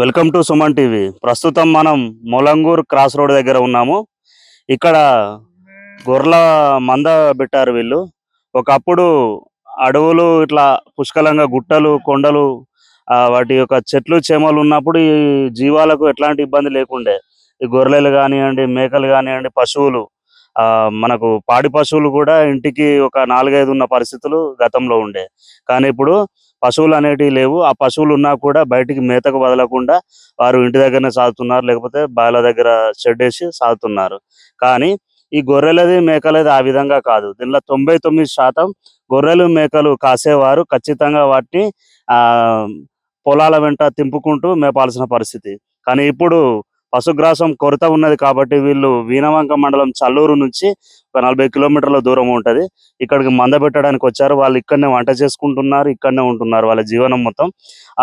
Welcome to Suman TV. ప్రస్తుతం మనం Molangur cross road దగ్గర ఉన్నాము. ఇక్కడ గొర్రెల మంద పెట్టారు వీళ్ళు. ఒకప్పుడు అడవులు ఇట్లా పుష్కలంగా గుట్టలు కొండలు వాటి యొక్క చెట్లు చేమలు ఉన్నప్పుడు ఈ జీవాలకు ఎట్లాంటి ఇబ్బంది లేకుండే. ఈ గొర్రెలు కానివ్వండి మేకలు కానివ్వండి పశువులు మనకు పాడి పశువులు కూడా ఇంటికి ఒక నాలుగైదు ఉన్న పరిస్థితులు గతంలో ఉండే. కానీ ఇప్పుడు పశువులు అనేటివి లేవు. ఆ పశువులు ఉన్నా కూడా బయటికి మేతకు వదలకుండా వారు ఇంటి దగ్గరనే సాగుతున్నారు. లేకపోతే బాల దగ్గర షెడ్ వేసి సాగుతున్నారు. కానీ ఈ గొర్రెలది మేకలది ఆ విధంగా కాదు. దీనిలో తొంభై తొమ్మిది శాతం గొర్రెలు మేకలు కాసేవారు. ఖచ్చితంగా వాటిని ఆ పొలాల వెంట తింపుకుంటూ మేపాల్సిన పరిస్థితి. కానీ ఇప్పుడు పశుగ్రాసం కొరత ఉన్నది కాబట్టి వీళ్ళు వీణవంక మండలం చల్లూరు నుంచి ఒక నలభై కిలోమీటర్ల దూరం ఉంటది. ఇక్కడికి మంద పెట్టడానికి వచ్చారు. వాళ్ళు ఇక్కడనే వంట చేసుకుంటున్నారు. ఇక్కడనే ఉంటున్నారు వాళ్ళ జీవనం మొత్తం.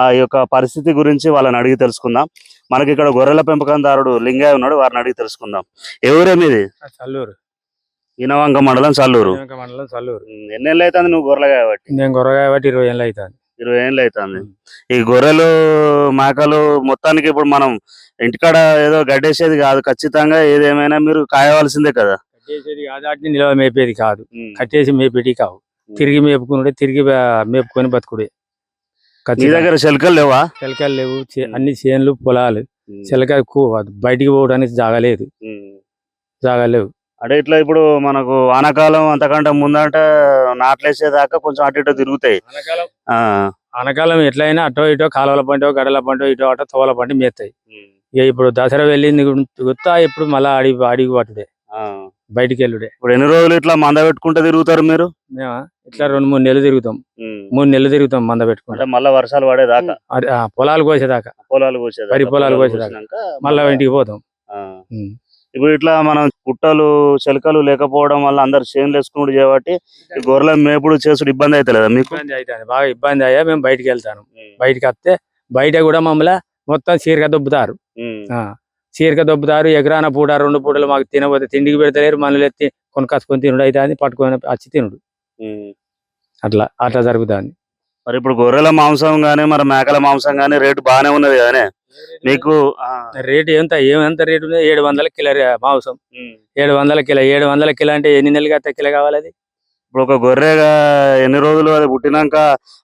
ఆ యొక్క పరిస్థితి గురించి వాళ్ళని అడిగి తెలుసుకుందాం. మనకి ఇక్కడ గొర్రెల పెంపకందారుడు లింగయ్య ఉన్నాడు. వారిని అడిగి తెలుసుకుందాం. ఎవరేమిది చల్లూరు. ఈనవంక మండలం చల్లూరు. మండలం చల్లూరు. ఎన్నేళ్ళు అవుతుంది నువ్వు గొర్రెలు కాబట్టి నేను గొర్రెగా బట్టి ఇరవై ఏళ్ళు అవుతుంది. ఇరవై ఏళ్ళు అవుతుంది ఈ గొర్రెలు మేకలు మొత్తానికి ఇప్పుడు మనం ఇంటికాడ ఏదో గడ్డేసేది కాదు. ఖచ్చితంగా ఏదేమైనా మీరు కాయవలసిందే కదా. కట్టేసేది కాదు వాటిని నిలవ మేపేది కాదు. కట్టేసి మేపేటి కావు. తిరిగి మేపుకునుడే తిరిగి మేపుకొని బతుకుడే. నీ దగ్గర శల్కలు లేవా? చిలకలు లేవు అన్ని చేన్లు పొలాలు. చిలక బయటికి పోవడానికి జాగలేదు. జాగలేవు అంటే ఇట్లా ఇప్పుడు మనకు వానాకాలం అంతకంటే ముందంటే నాట్లేసేదాకా కొంచెం అటు ఇటు తిరుగుతాయి. ఆనకాలం ఎట్లయినా అటో ఇటో కాలువల పంటో గడల పంటో ఇటో అటో తోవల పంట మేస్తాయి. ఇక ఇప్పుడు దసరా వెళ్ళింది గుర్తా ఇప్పుడు మళ్ళా అడిగి అడిగి పట్టుడే. ఆ. బయటికి వెళ్ళుడే ఇప్పుడు ఎన్ని రోజులు ఇట్లా మంద పెట్టుకుంటే తిరుగుతారు మీరు? మేము? ఇట్లా రెండు మూడు నెలలు తిరుగుతాం. మూడు నెలలు తిరుగుతాం మంద పెట్టుకుంటాం. మళ్ళా వర్షాలు పడేదాకా? పొలాలు కోసేదాకా. పొలాలు కోసేదాకా వరి పొలాలు కోసేదాకా. మళ్ళా ఇంటికి పోతాం. ఇప్పుడు ఇట్లా మనం పుట్టలు చెలకలు లేకపోవడం వల్ల అందరు చేనులు వేసుకున్నాడు కాబట్టి గొర్రెల మేపుడు చేసుడు ఇబ్బంది అవుతలేదా మీకు? ఇబ్బంది అవుతుంది బాగా ఇబ్బంది అయ్యా మేము బయటికి వెళ్తాను. బయటికి వస్తే బయట కూడా మమ్మల్ని మొత్తం చీరక దొబ్బుతారు. చీరక దొబ్బుతారు. ఎకరాన పూట రెండు పూటలు మాకు తినబోతే తిండికి పెడతలేరు. మనల్ని ఎత్తి కొనుకొచ్చుకొని తినుడు అయితే పట్టుకొని వచ్చి తినుడు. అట్లా అట్లా జరుగుతుంది. మరి ఇప్పుడు గొర్రెల మాంసం గానీ మరి మేకల మాంసం గానీ రేటు బాగానే ఉన్నది కదనే? మీకు రేటు ఎంత ఏమంత రేటు ఉంది ఏడు వందల కిలో మాంసం. ఏడు వందల కిలో ఏడు వందల కిలో అంటే ఎన్ని నెలలుగా అత్త కిలో కావాలి అది? ఇప్పుడు ఒక గొర్రెగా ఎన్ని రోజులు అది పుట్టినాక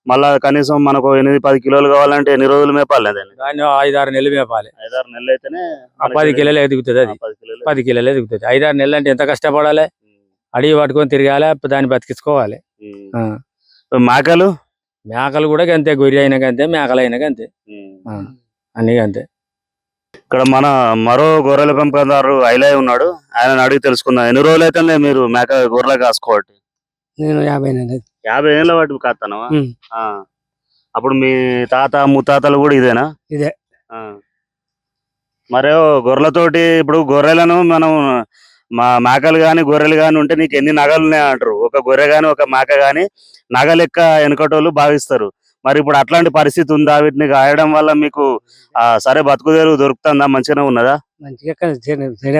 మళ్ళా కనీసం మనకు ఎనిమిది పది కిలోలు కావాలంటే ఎన్ని రోజులు మేపాలి దాన్ని? దాన్ని ఐదు ఆరు నెలలు మేపాలి. ఐదారు నెలలు అయితేనే ఆ పది కిలోలు ఎదుగుతుంది అది. పది కిలోలు ఎదుగుతుంది ఐదారు నెలలు అంటే ఎంత కష్టపడాలి. అడిగి పట్టుకొని తిరగాలి దాన్ని బతికించుకోవాలి. మేకలు? మేకలు కూడా అంతే గొర్రె అయినా అంతే మేకలు అయినా అంతే అన్ని అంతే ఇక్కడ మన మరో గొర్రెల పెంపకందారు ఐలయ్య ఉన్నాడు. ఆయన అడిగి తెలుసుకుందాం. ఎన్ని రోజులు అయితే మీరు మేక గొర్రెలు కాసుకోవటి నేను యాభై యాభై ఏళ్ళ వాటి కాస్తానవా. అప్పుడు మీ తాత ముత్తాతలు కూడా ఇదేనా? ఇదే. ఆ. మరో గొర్రెలతోటి ఇప్పుడు గొర్రెలను మనం మా మేకలు గాని గొర్రెలు గాని ఉంటే నీకు ఎన్ని నగలు ఉన్నాయి అంటారు. ఒక గొర్రె గాని ఒక మేక గాని నగ లెక్క వెనుకటోళ్ళు భావిస్తారు. మరి ఇప్పుడు అట్లాంటి పరిస్థితి ఉందా? వీటిని గాయడం వల్ల మీకు ఆ, సరే బతుకుదేరు దొరుకుతుందా? మంచిగానే ఉన్నదా? మంచిగా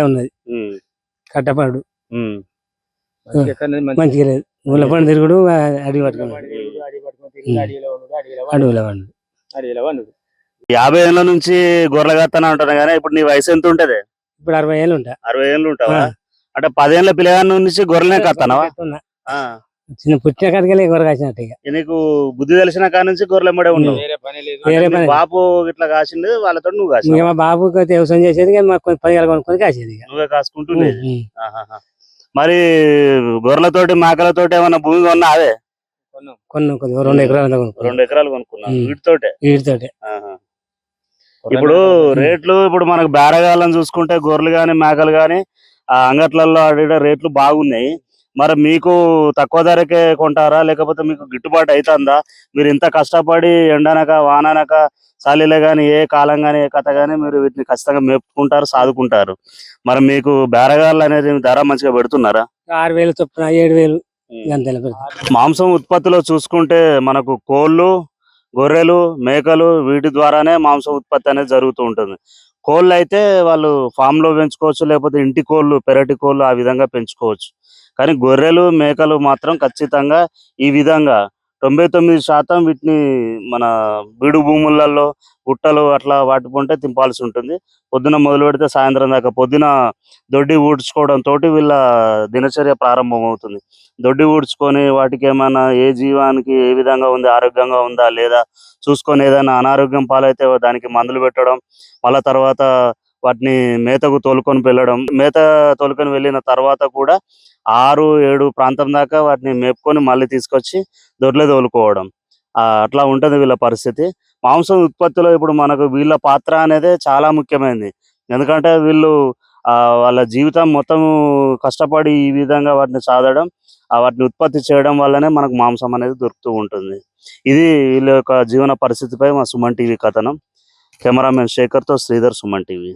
ఉన్నది. కట్టపడు. మంచిగా లేదు. తిరుగుడు యాభై ఏళ్ళ నుంచి గొర్రెలు కత్తానే ఉంటాను కానీ ఇప్పుడు నీ వయసు ఎంత ఉంటది? ఇప్పుడు అరవై ఏళ్ళు ఉంటా. అరవై ఏళ్ళు ఉంటావా. అంటే పదేళ్ళ పిల్లగాని నుంచి గొర్రెలనే కత్తానవా. చిన్న పుట్టిన కాడికెళ్ళి గొర్రె కాసినట్టు ఇక. నీకు బుద్ధి తెలిసిన కాడ నుంచి గొర్రెల మడే వేరే పని పని. బాపు ఇట్లా కాసిండు వాళ్ళతో నువ్వు కాసినావు. మా బాబుకి అయితే వ్యవసాయం చేసేది కొన్ని పదివేలు కొనుక్కొని కాసేది నువ్వే కాసుకుంటూ ఉమ్, లేదు ఉమ్. ఆహాహా. మరి గొర్రెలతోటి మేకలతోటి ఏమన్నా భూమి కొన్నా అదే కొన్నాం. కొద్దిగా రెండు ఎకరాలు కొనుక్కున్నాం. రెండు ఎకరాలు కొనుక్కున్నావు ఉమ్. వీటితోటే? వీటితోటి. ఇప్పుడు రేట్లు ఇప్పుడు మనకు బేరగాళ్ళని చూసుకుంటే గొర్రెలు గాని మేకలు గాని ఆ అంగట్లలో ఆడ రేట్లు బాగున్నాయి. మరి మీకు తక్కువ ధరకే కొంటారా? లేకపోతే మీకు గిట్టుబాటు అవుతుందా మీరు ఇంత కష్టపడి ఎండనక వాననక చలిలో కానీ ఏ కాలం కానీ ఏ కథ కానీ మీరు వీటిని ఖచ్చితంగా మేపుకుంటారు సాదుకుంటారు. మరి మీకు బేరగాళ్ళు అనేది ధర మంచిగా పెడుతున్నారా? ఆరు వేలు చొప్పున ఏడు వేలు మాంసం ఉత్పత్తిలో చూసుకుంటే మనకు కోళ్ళు గొర్రెలు మేకలు వీటి ద్వారానే మాంసం ఉత్పత్తి అనేది జరుగుతూ ఉంటుంది. కోళ్ళు అయితే వాళ్ళు ఫామ్లో పెంచుకోవచ్చు లేకపోతే ఇంటి కోళ్ళు పెరటి కోళ్ళు ఆ విధంగా పెంచుకోవచ్చు. కానీ గొర్రెలు మేకలు మాత్రం ఖచ్చితంగా ఈ విధంగా తొంభై తొమ్మిది శాతం వీటిని మన బీడు భూములలో గుట్టలు అట్లా వాటి పొంటే తింపాల్సి ఉంటుంది. పొద్దున మొదలు పెడితే సాయంత్రం దాకా పొద్దున దొడ్డి ఊడ్చుకోవడం తోటి వీళ్ళ దినచర్య ప్రారంభం అవుతుంది దొడ్డి ఊడ్చుకొని వాటికి ఏమైనా ఏ జీవానికి ఏ విధంగా ఉంది ఆరోగ్యంగా ఉందా లేదా చూసుకొని ఏదైనా అనారోగ్యం పాలైతే దానికి మందులు పెట్టడం మళ్ళీ తర్వాత వాటిని మేతకు తోలుకొని వెళ్ళడం మేత తోలుకొని వెళ్ళిన తర్వాత కూడా ఆరు ఏడు ప్రాంతం దాకా వాటిని మేపుకొని మళ్ళీ తీసుకొచ్చి దొడ్లే తోలుకోవడం. అట్లా ఉంటుంది వీళ్ళ పరిస్థితి. మాంసం ఉత్పత్తిలో ఇప్పుడు మనకు వీళ్ళ పాత్ర అనేది చాలా ముఖ్యమైనది ఎందుకంటే వీళ్ళు వాళ్ళ జీవితం మొత్తం కష్టపడి ఈ విధంగా వాటిని సాధడం వాటిని ఉత్పత్తి చేయడం వల్లనే మనకు మాంసం అనేది దొరుకుతూ ఉంటుంది. ఇది వీళ్ళ యొక్క జీవన పరిస్థితిపై మా సుమన్ టీవీ కథనం. కెమెరామెన్ శేఖర్తో శ్రీధర్ సుమన్ టీవీ.